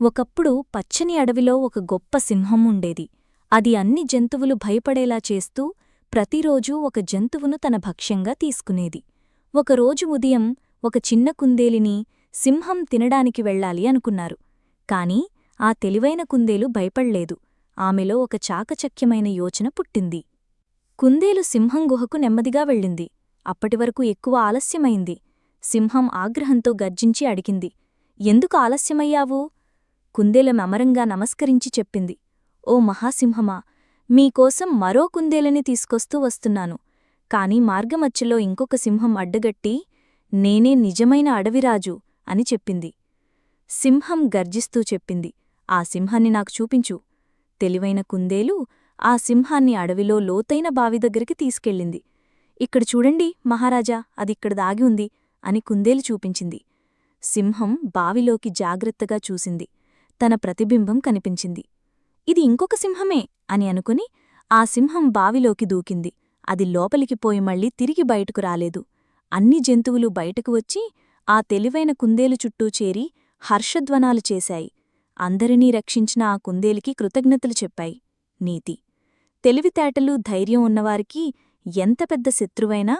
ఒకప్పుడు పచ్చని అడవిలో ఒక గొప్ప సింహం ఉండేది. అది అన్ని జంతువులు భయపడేలా చేస్తూ ప్రతిరోజూ ఒక జంతువును తన భక్ష్యంగా తీసుకునేది. ఒకరోజు ఉదయం ఒక చిన్న కుందేలిని సింహం తినడానికి వెళ్ళాలి అనుకున్నారు. కాని ఆ తెలివైన కుందేలు భయపడలేదు. ఆమెలో ఒక చాకచక్యమైన యోచన పుట్టింది. కుందేలు సింహం గుహకు నెమ్మదిగా వెళ్ళింది. అప్పటివరకు ఎక్కువ ఆలస్యమైంది. సింహం ఆగ్రహంతో గర్జించి అడిగింది ఎందుకు ఆలస్యమయ్యావు? కుందేలం అమరంగా నమస్కరించి చెప్పింది. ఓ మహాసింహమా మీకోసం మరో కుందేలని తీసుకొస్తూ వస్తున్నాను. కాని మార్గమధ్యలో ఇంకొక సింహం అడ్డగట్టి నేనే నిజమైన అడవిరాజు అని చెప్పింది. సింహం గర్జిస్తూ చెప్పింది. ఆ సింహాన్ని నాకు చూపించు. తెలివైన కుందేలు ఆ సింహాన్ని అడవిలో లోతైన బావి దగ్గరికి తీసుకెళ్ళింది. ఇక్కడ చూడండి మహారాజా అదిక్కడ దాగి ఉంది అని కుందేలు చూపించింది. సింహం బావిలోకి జాగ్రత్తగా చూసింది. తన ప్రతిబింబం కనిపించింది. ఇది ఇంకొక సింహమే అని అనుకుని ఆ సింహం బావిలోకి దూకింది. అది లోపలికి పోయి మళ్ళీ తిరిగి బయటకు రాలేదు. అన్ని జంతువులు బయటకు వచ్చి ఆ తెలివైన కుందేలు చుట్టూ చేరి హర్షధ్వనాలు చేశాయి. అందరినీ రక్షించిన ఆ కుందేలికి కృతజ్ఞతలు చెప్పాయి. నీతి. తెలివితేటలు ధైర్యం ఉన్నవారికి ఎంత పెద్ద శత్రువైనా